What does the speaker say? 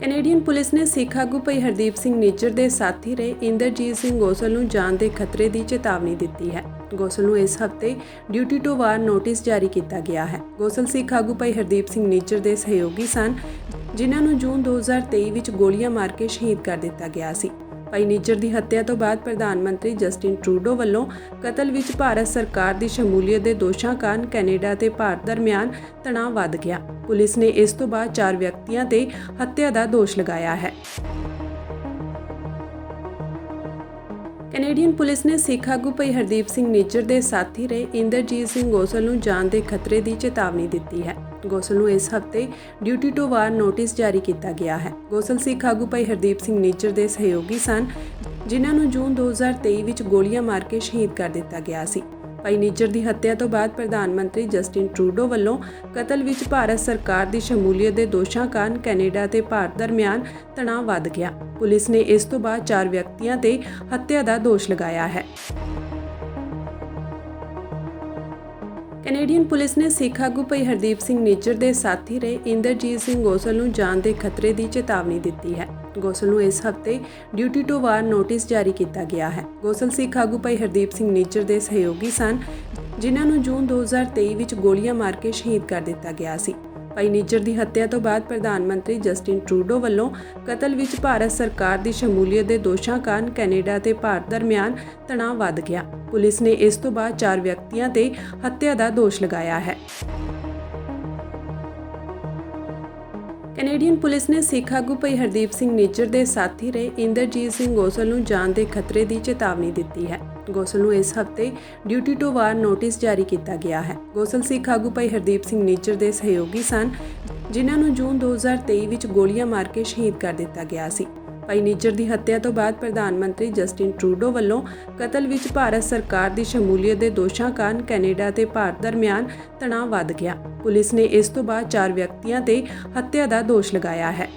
Canadian police ਨੇ ਸਿੱਖ ਆਗੂ ਭਾਈ ਹਰਦੀਪ ਸਿੰਘ ਨਿੱਜਰ ਦੇ ਸਾਥੀ ਰਹੇ ਇੰਦਰਜੀਤ ਸਿੰਘ ਗੋਸਲ ਨੂੰ ਜਾਨ ਦੇ ਖਤਰੇ ਦੀ ਚੇਤਾਵਨੀ ਦਿੱਤੀ ਹੈ। ਗੋਸਲ ਨੂੰ ਇਸ ਹਫ਼ਤੇ ਡਿਊਟੀ ਟੂ ਵਾਰ ਨੋਟਿਸ ਜਾਰੀ ਕੀਤਾ ਗਿਆ ਹੈ। ਗੋਸਲ ਸਿੱਖ ਆਗੂ ਭਾਈ ਹਰਦੀਪ ਸਿੰਘ ਨਿੱਜਰ ਦੇ ਸਹਿਯੋਗੀ ਸਨ, ਜਿਨ੍ਹਾਂ ਨੂੰ ਜੂਨ 2023 ਵਿੱਚ ਗੋਲੀਆਂ ਮਾਰ ਕੇ ਸ਼ਹੀਦ ਕਰ ਦਿੱਤਾ ਗਿਆ ਸੀ। ਭਾਈ ਨਿੱਜਰ ਦੀ ਹੱਤਿਆ ਤੋਂ ਬਾਅਦ ਪ੍ਰਧਾਨ ਮੰਤਰੀ ਜਸਟਿਨ ਟਰੂਡੋ ਵੱਲੋਂ ਕਤਲ ਵਿੱਚ ਭਾਰਤ ਸਰਕਾਰ ਦੀ ਸ਼ਮੂਲੀਅਤ ਦੇ ਦੋਸ਼ਾਂ ਕਾਰਨ ਕੈਨੇਡਾ ਤੇ ਭਾਰਤ ਦਰਮਿਆਨ ਤਣਾਅ ਵੱਧ ਗਿਆ। ਪੁਲਿਸ ਨੇ ਇਸ ਤੋਂ ਬਾਅਦ ਚਾਰ ਵਿਅਕਤੀਆਂ ਤੇ ਹੱਤਿਆ ਦਾ ਦੋਸ਼ ਲਗਾਇਆ ਹੈ। ਕੈਨੇਡੀਅਨ ਪੁਲਿਸ ਨੇ ਸਿੱਖ ਆਗੂ ਭਾਈ ਹਰਦੀਪ ਸਿੰਘ ਨਿੱਜਰ ਦੇ ਸਾਥੀ ਰਹੇ ਇੰਦਰਜੀਤ ਸਿੰਘ ਗੋਸਲ ਨੂੰ ਜਾਨ ਦੇ ਖਤਰੇ ਦੀ ਚੇਤਾਵਨੀ ਦਿੱਤੀ ਹੈ। ਗੋਸਲ ਨੂੰ ਇਸ ਹਫ਼ਤੇ ਡਿਊਟੀ ਟੂ ਵਾਰ ਨੋਟਿਸ ਜਾਰੀ ਕੀਤਾ ਗਿਆ ਹੈ। ਗੋਸਲ ਸਿੱਖ ਆਗੂ ਭਾਈ ਹਰਦੀਪ ਸਿੰਘ ਨੀਚਰ ਦੇ ਸਹਿਯੋਗੀ ਸਨ, ਜਿਨ੍ਹਾਂ ਨੂੰ ਜੂਨ 2023 ਵਿੱਚ ਗੋਲੀਆਂ ਮਾਰ ਕੇ ਸ਼ਹੀਦ ਕਰ ਦਿੱਤਾ ਗਿਆ ਸੀ। ਭਾਈ ਨੀਚਰ ਦੀ ਹੱਤਿਆ ਤੋਂ ਬਾਅਦ ਪ੍ਰਧਾਨ ਮੰਤਰੀ ਜਸਟਿਨ ਟਰੂਡੋ ਵੱਲੋਂ ਕਤਲ ਵਿੱਚ ਭਾਰਤ ਸਰਕਾਰ ਦੀ ਸ਼ਮੂਲੀਅਤ ਦੇ ਦੋਸ਼ਾਂ ਕਾਰਨ ਕੈਨੇਡਾ ਤੇ ਭਾਰਤ ਦਰਮਿਆਨ ਤਣਾਅ ਵੱਧ ਗਿਆ। ਪੁਲਿਸ ਨੇ ਇਸ ਤੋਂ ਬਾਅਦ ਚਾਰ ਵਿਅਕਤੀਆਂ ਤੇ ਹੱਤਿਆ ਦਾ ਦੋਸ਼ ਲਗਾਇਆ ਹੈ। ਕੈਨੇਡੀਅਨ ਪੁਲਿਸ ਨੇ ਸਿੱਖ ਆਗੂ ਭਾਈ ਹਰਦੀਪ ਸਿੰਘ ਨੇਚਰ ਦੇ ਸਾਥੀ ਰਹੇ ਇੰਦਰਜੀਤ ਸਿੰਘ ਗੋਸਲ ਨੂੰ ਜਾਨ ਦੇ ਖਤਰੇ ਦੀ ਚੇਤਾਵਨੀ ਦਿੱਤੀ ਹੈ। ਗੋਸਲ ਨੂੰ ਇਸ ਹਫ਼ਤੇ ਡਿਊਟੀ ਟੂ ਵਾਰ ਨੋਟਿਸ ਜਾਰੀ ਕੀਤਾ ਗਿਆ ਹੈ। ਗੋਸਲ ਸਿੱਖ ਆਗੂ ਭਾਈ ਹਰਦੀਪ ਸਿੰਘ ਨੇਚਰ ਦੇ ਸਹਿਯੋਗੀ ਸਨ, ਜਿਨ੍ਹਾਂ ਨੂੰ ਜੂਨ 2023 ਵਿੱਚ ਗੋਲੀਆਂ ਮਾਰ ਕੇ ਸ਼ਹੀਦ ਕਰ ਦਿੱਤਾ ਗਿਆ ਸੀ। ਭਾਈ ਨਿੱਜਰ ਦੀ ਹੱਤਿਆ ਤੋਂ ਬਾਅਦ ਪ੍ਰਧਾਨ ਮੰਤਰੀ ਜਸਟਿਨ ਟਰੂਡੋ ਵੱਲੋਂ ਕਤਲ ਵਿੱਚ ਭਾਰਤ ਸਰਕਾਰ ਦੀ ਸ਼ਮੂਲੀਅਤ ਦੇ ਦੋਸ਼ਾਂ ਕਾਰਨ ਕੈਨੇਡਾ ਤੇ ਭਾਰਤ ਦਰਮਿਆਨ ਤਣਾਅ ਵੱਧ ਗਿਆ। ਪੁਲਿਸ ਨੇ ਇਸ ਤੋਂ ਬਾਅਦ ਚਾਰ ਵਿਅਕਤੀਆਂ ਤੇ ਹੱਤਿਆ ਦਾ ਦੋਸ਼ ਲਗਾਇਆ ਹੈ। ਕੈਨੇਡੀਅਨ ਪੁਲਿਸ ਨੇ ਸਿੱਖ ਆਗੂ ਭਾਈ ਹਰਦੀਪ ਸਿੰਘ ਨਿੱਜਰ ਦੇ ਸਾਥੀ ਰਹੇ ਇੰਦਰਜੀਤ ਸਿੰਘ ਗੋਸਲ ਨੂੰ ਜਾਨ ਦੇ ਖਤਰੇ ਦੀ ਚੇਤਾਵਨੀ ਦਿੱਤੀ ਹੈ। ਗੋਸਲ ਨੂੰ ਇਸ ਹਫ਼ਤੇ ਡਿਊਟੀ ਟੂ ਵਾਰ ਨੋਟਿਸ ਜਾਰੀ ਕੀਤਾ ਗਿਆ ਹੈ। ਗੋਸਲ ਸਿੱਖ ਆਗੂ ਭਾਈ ਹਰਦੀਪ ਸਿੰਘ ਨਿੱਜਰ ਦੇ ਸਹਿਯੋਗੀ ਸਨ, ਜਿਨ੍ਹਾਂ ਨੂੰ ਜੂਨ 2023 ਵਿੱਚ ਗੋਲੀਆਂ ਮਾਰ ਕੇ ਸ਼ਹੀਦ ਕਰ ਦਿੱਤਾ ਗਿਆ ਸੀ। ਭਾਈ ਨੀਚਰ ਦੀ ਹੱਤਿਆ ਤੋਂ ਬਾਅਦ ਪ੍ਰਧਾਨ ਮੰਤਰੀ ਜਸਟਿਨ ਟਰੂਡੋ ਵੱਲੋਂ ਕਤਲ ਵਿੱਚ ਭਾਰਤ ਸਰਕਾਰ ਦੀ ਸ਼ਮੂਲੀਅਤ ਦੇ ਦੋਸ਼ਾਂ ਕਾਰਨ ਕੈਨੇਡਾ ਤੇ ਭਾਰਤ ਦਰਮਿਆਨ ਤਣਾਅ ਵੱਧ ਗਿਆ। ਪੁਲਿਸ ਨੇ ਇਸ ਤੋਂ ਬਾਅਦ ਚਾਰ ਵਿਅਕਤੀਆਂ ਤੇ ਹੱਤਿਆ ਦਾ ਦੋਸ਼ ਲਗਾਇਆ ਹੈ।